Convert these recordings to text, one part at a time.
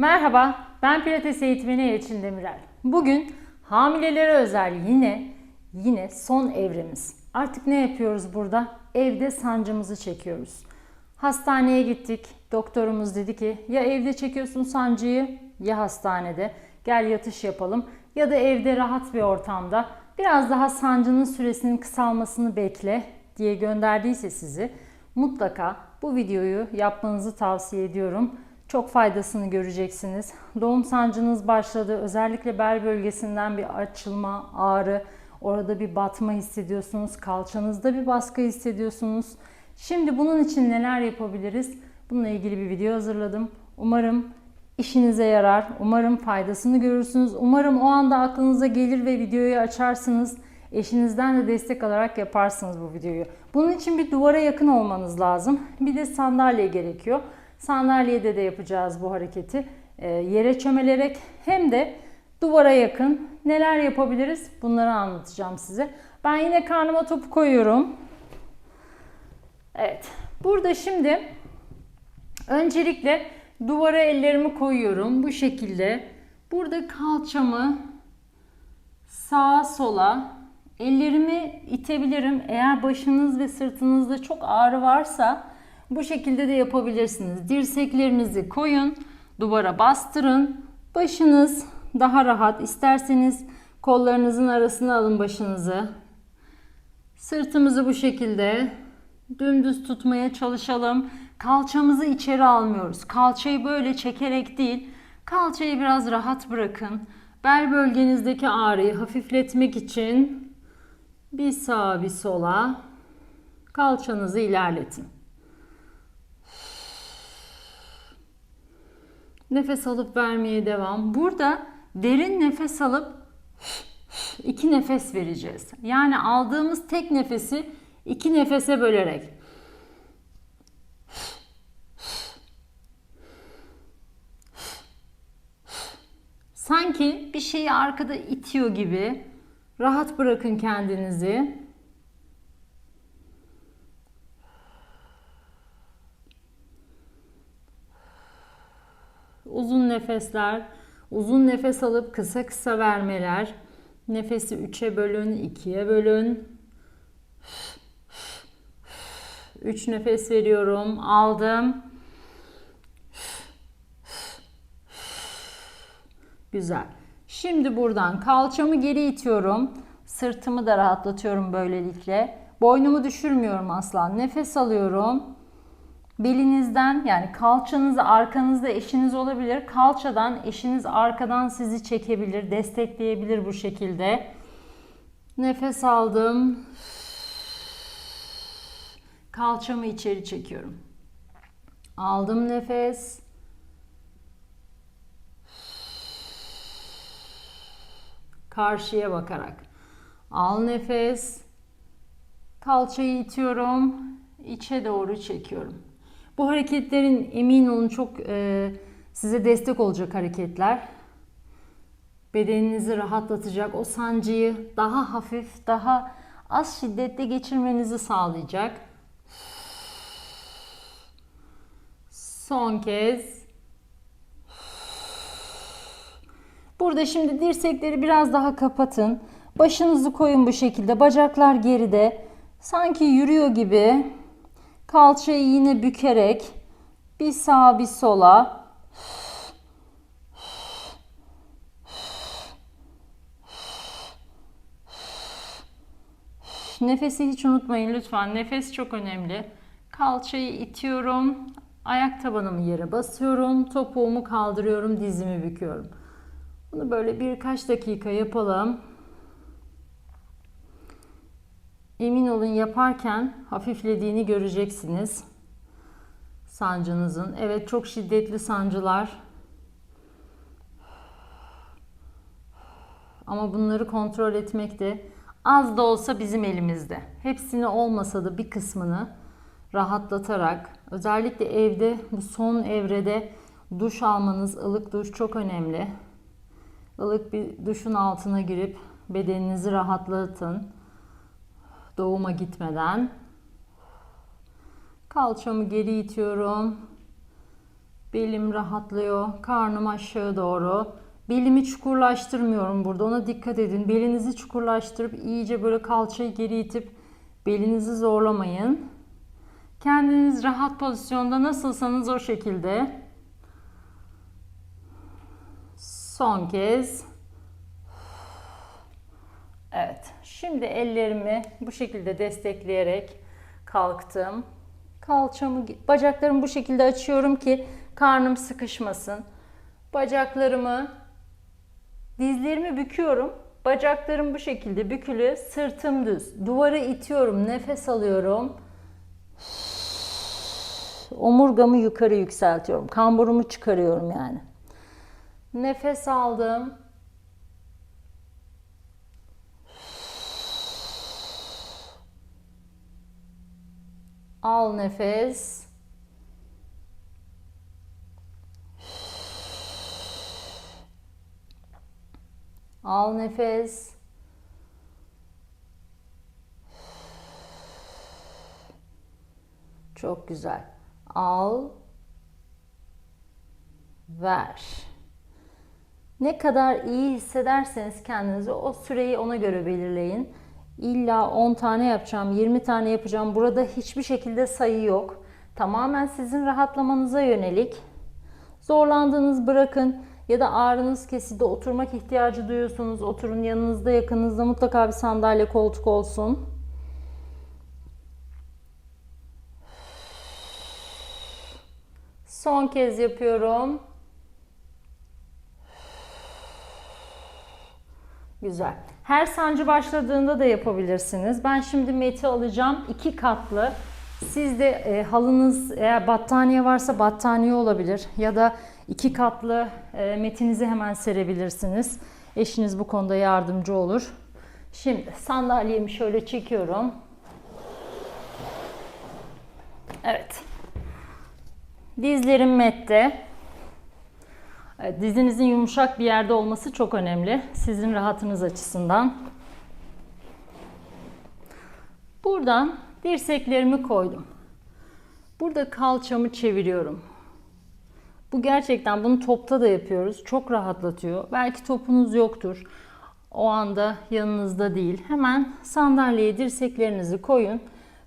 Merhaba, ben Pilates eğitmeni Elçin Demirel. Bugün hamilelere özel yine yine son evremiz. Artık ne yapıyoruz burada? Evde sancımızı çekiyoruz. Hastaneye gittik. Doktorumuz dedi ki ya evde çekiyorsun sancıyı ya hastanede. Gel yatış yapalım ya da evde rahat bir ortamda biraz daha sancının süresinin kısalmasını bekle diye gönderdiyse sizi mutlaka bu videoyu yapmanızı tavsiye ediyorum. Çok faydasını göreceksiniz. Doğum sancınız başladı. Özellikle bel bölgesinden bir açılma, ağrı, orada bir batma hissediyorsunuz. Kalçanızda bir baskı hissediyorsunuz. Şimdi bunun için neler yapabiliriz? Bununla ilgili bir video hazırladım. Umarım işinize yarar. Umarım faydasını görürsünüz. Umarım o anda aklınıza gelir ve videoyu açarsınız. Eşinizden de destek alarak yaparsınız bu videoyu. Bunun için bir duvara yakın olmanız lazım. Bir de sandalye gerekiyor. Sandalyede de yapacağız bu hareketi. Ee, yere çömelerek hem de duvara yakın neler yapabiliriz bunları anlatacağım size. Ben yine karnıma topu koyuyorum. Evet. Burada şimdi öncelikle duvara ellerimi koyuyorum. Bu şekilde. Burada kalçamı sağa sola ellerimi itebilirim. Eğer başınız ve sırtınızda çok ağrı varsa bu şekilde de yapabilirsiniz. Dirseklerinizi koyun, duvara bastırın. Başınız daha rahat. İsterseniz kollarınızın arasına alın başınızı. Sırtımızı bu şekilde dümdüz tutmaya çalışalım. Kalçamızı içeri almıyoruz. Kalçayı böyle çekerek değil, kalçayı biraz rahat bırakın. Bel bölgenizdeki ağrıyı hafifletmek için bir sağa bir sola kalçanızı ilerletin. Nefes alıp vermeye devam. Burada derin nefes alıp iki nefes vereceğiz. Yani aldığımız tek nefesi iki nefese bölerek. Sanki bir şeyi arkada itiyor gibi rahat bırakın kendinizi. Uzun nefesler, uzun nefes alıp kısa kısa vermeler. Nefesi 3'e bölün, 2'ye bölün. 3 nefes veriyorum. Aldım. Güzel. Şimdi buradan kalçamı geri itiyorum. Sırtımı da rahatlatıyorum böylelikle. Boynumu düşürmüyorum asla. Nefes alıyorum. Belinizden yani kalçanız arkanızda eşiniz olabilir. Kalçadan eşiniz arkadan sizi çekebilir, destekleyebilir bu şekilde. Nefes aldım. Kalçamı içeri çekiyorum. Aldım nefes. Karşıya bakarak. Al nefes. Kalçayı itiyorum. içe doğru çekiyorum. Bu hareketlerin emin olun çok e, size destek olacak hareketler. Bedeninizi rahatlatacak, o sancıyı daha hafif, daha az şiddetli geçirmenizi sağlayacak. Son kez. Burada şimdi dirsekleri biraz daha kapatın. Başınızı koyun bu şekilde. Bacaklar geride. Sanki yürüyor gibi. Kalçayı yine bükerek bir sağa bir sola Nefesi hiç unutmayın lütfen. Nefes çok önemli. Kalçayı itiyorum. Ayak tabanımı yere basıyorum. Topuğumu kaldırıyorum. Dizimi büküyorum. Bunu böyle birkaç dakika yapalım. Emin olun yaparken hafiflediğini göreceksiniz. Sancınızın. Evet çok şiddetli sancılar. Ama bunları kontrol etmek de az da olsa bizim elimizde. Hepsini olmasa da bir kısmını rahatlatarak özellikle evde bu son evrede duş almanız, ılık duş çok önemli. Ilık bir duşun altına girip bedeninizi rahatlatın doğuma gitmeden. Kalçamı geri itiyorum. Belim rahatlıyor. Karnım aşağı doğru. Belimi çukurlaştırmıyorum burada. Ona dikkat edin. Belinizi çukurlaştırıp iyice böyle kalçayı geri itip belinizi zorlamayın. Kendiniz rahat pozisyonda nasılsanız o şekilde. Son kez. Evet. Şimdi ellerimi bu şekilde destekleyerek kalktım. Kalçamı, bacaklarımı bu şekilde açıyorum ki karnım sıkışmasın. Bacaklarımı, dizlerimi büküyorum. Bacaklarım bu şekilde bükülü, sırtım düz. Duvarı itiyorum, nefes alıyorum. Omurgamı yukarı yükseltiyorum. Kamburumu çıkarıyorum yani. Nefes aldım. Al nefes. Al nefes. Çok güzel. Al. Ver. Ne kadar iyi hissederseniz kendinizi o süreyi ona göre belirleyin. İlla 10 tane yapacağım, 20 tane yapacağım. Burada hiçbir şekilde sayı yok. Tamamen sizin rahatlamanıza yönelik. Zorlandığınız bırakın ya da ağrınız kesildi, oturmak ihtiyacı duyuyorsunuz. Oturun yanınızda, yakınızda mutlaka bir sandalye, koltuk olsun. Son kez yapıyorum. Güzel. Her sancı başladığında da yapabilirsiniz. Ben şimdi meti alacağım. iki katlı. Sizde e, halınız eğer battaniye varsa battaniye olabilir. Ya da iki katlı e, metinizi hemen serebilirsiniz. Eşiniz bu konuda yardımcı olur. Şimdi sandalyemi şöyle çekiyorum. Evet. Dizlerim mette. Evet, dizinizin yumuşak bir yerde olması çok önemli. Sizin rahatınız açısından. Buradan dirseklerimi koydum. Burada kalçamı çeviriyorum. Bu gerçekten bunu topta da yapıyoruz. Çok rahatlatıyor. Belki topunuz yoktur. O anda yanınızda değil. Hemen sandalyeye dirseklerinizi koyun.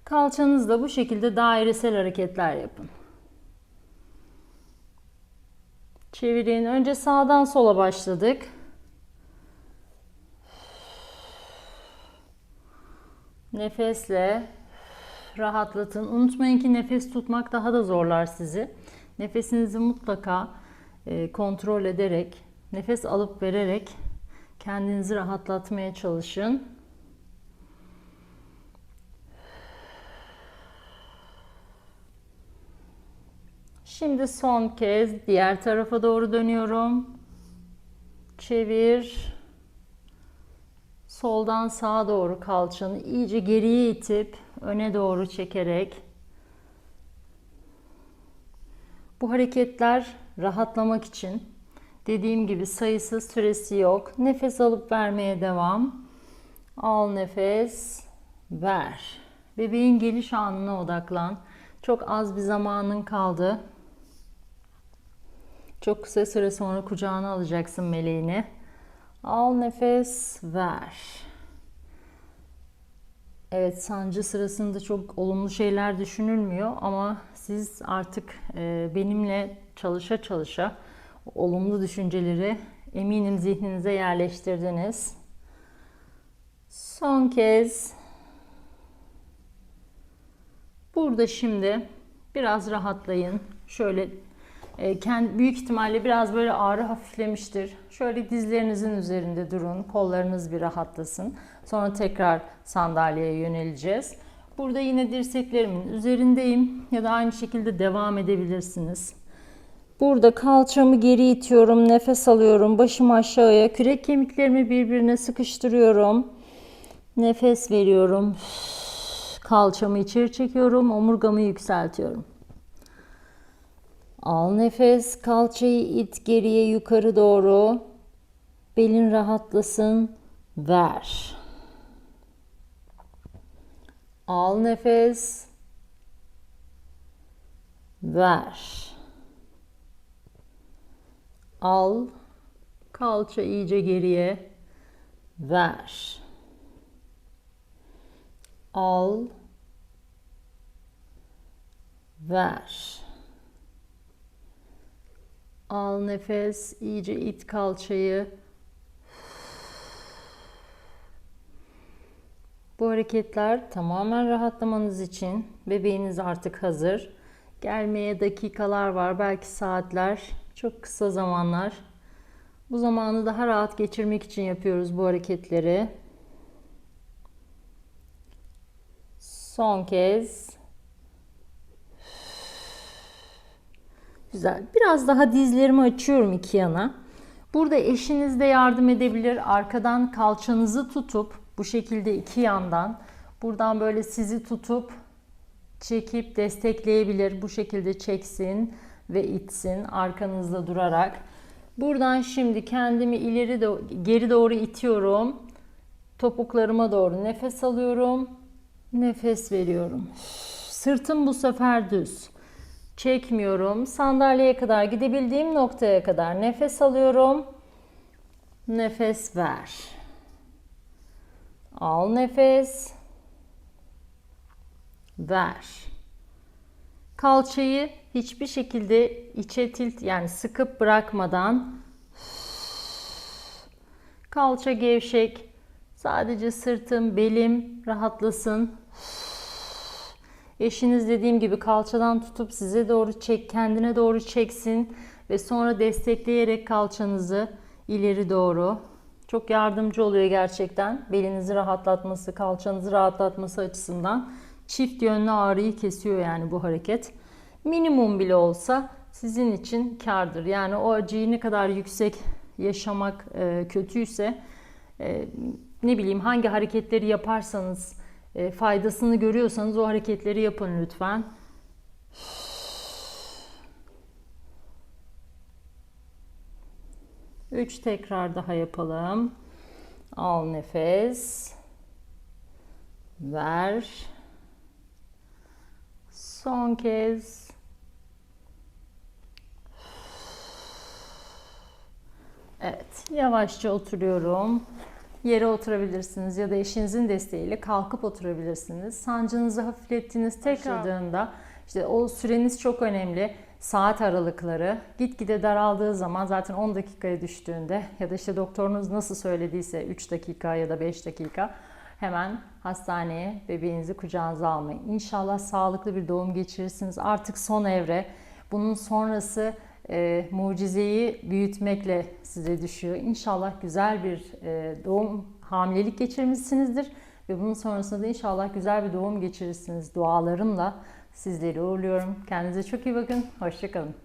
Kalçanızla bu şekilde dairesel hareketler yapın. Çevirin. Önce sağdan sola başladık. Nefesle rahatlatın. Unutmayın ki nefes tutmak daha da zorlar sizi. Nefesinizi mutlaka e, kontrol ederek, nefes alıp vererek kendinizi rahatlatmaya çalışın. Şimdi son kez diğer tarafa doğru dönüyorum. Çevir. Soldan sağa doğru kalçanı iyice geriye itip öne doğru çekerek bu hareketler rahatlamak için dediğim gibi sayısız süresi yok. Nefes alıp vermeye devam. Al nefes, ver. Bebeğin geliş anına odaklan. Çok az bir zamanın kaldı. Çok kısa süre sonra kucağına alacaksın meleğini. Al nefes, ver. Evet sancı sırasında çok olumlu şeyler düşünülmüyor ama siz artık e, benimle çalışa çalışa olumlu düşünceleri eminim zihninize yerleştirdiniz. Son kez burada şimdi biraz rahatlayın. Şöyle büyük ihtimalle biraz böyle ağrı hafiflemiştir. Şöyle dizlerinizin üzerinde durun. Kollarınız bir rahatlasın. Sonra tekrar sandalyeye yöneleceğiz. Burada yine dirseklerimin üzerindeyim ya da aynı şekilde devam edebilirsiniz. Burada kalçamı geri itiyorum, nefes alıyorum, başımı aşağıya, kürek kemiklerimi birbirine sıkıştırıyorum. Nefes veriyorum. Kalçamı içeri çekiyorum, omurgamı yükseltiyorum. Al nefes, kalçayı it geriye yukarı doğru. Belin rahatlasın. Ver. Al nefes. Ver. Al. Kalça iyice geriye. Ver. Al. Ver. Al nefes, iyice it kalçayı. Bu hareketler tamamen rahatlamanız için. Bebeğiniz artık hazır. Gelmeye dakikalar var, belki saatler, çok kısa zamanlar. Bu zamanı daha rahat geçirmek için yapıyoruz bu hareketleri. Son kez. Güzel. Biraz daha dizlerimi açıyorum iki yana. Burada eşiniz de yardım edebilir. Arkadan kalçanızı tutup bu şekilde iki yandan buradan böyle sizi tutup çekip destekleyebilir. Bu şekilde çeksin ve itsin arkanızda durarak. Buradan şimdi kendimi ileri de geri doğru itiyorum. Topuklarıma doğru nefes alıyorum. Nefes veriyorum. Sırtım bu sefer düz. Çekmiyorum. Sandalyeye kadar gidebildiğim noktaya kadar nefes alıyorum. Nefes ver. Al nefes. Ver. Kalçayı hiçbir şekilde içe tilt yani sıkıp bırakmadan kalça gevşek. Sadece sırtım, belim rahatlasın. Eşiniz dediğim gibi kalçadan tutup size doğru çek, kendine doğru çeksin ve sonra destekleyerek kalçanızı ileri doğru. Çok yardımcı oluyor gerçekten. Belinizi rahatlatması, kalçanızı rahatlatması açısından çift yönlü ağrıyı kesiyor yani bu hareket. Minimum bile olsa sizin için kardır. Yani o acıyı ne kadar yüksek yaşamak e, kötüyse e, ne bileyim hangi hareketleri yaparsanız e, faydasını görüyorsanız o hareketleri yapın lütfen. Üç tekrar daha yapalım. Al nefes. Ver. Son kez. Evet, yavaşça oturuyorum. Yere oturabilirsiniz ya da eşinizin desteğiyle kalkıp oturabilirsiniz. Sancınızı hafiflettiğiniz tekrarında işte o süreniz çok önemli. Saat aralıkları gitgide daraldığı zaman zaten 10 dakikaya düştüğünde ya da işte doktorunuz nasıl söylediyse 3 dakika ya da 5 dakika hemen hastaneye bebeğinizi kucağınıza almayın. İnşallah sağlıklı bir doğum geçirirsiniz. Artık son evre. Bunun sonrası e, mucizeyi büyütmekle size düşüyor. İnşallah güzel bir e, doğum, hamilelik geçirmişsinizdir ve bunun sonrasında da inşallah güzel bir doğum geçirirsiniz. Dualarımla sizleri uğurluyorum. Kendinize çok iyi bakın. Hoşçakalın.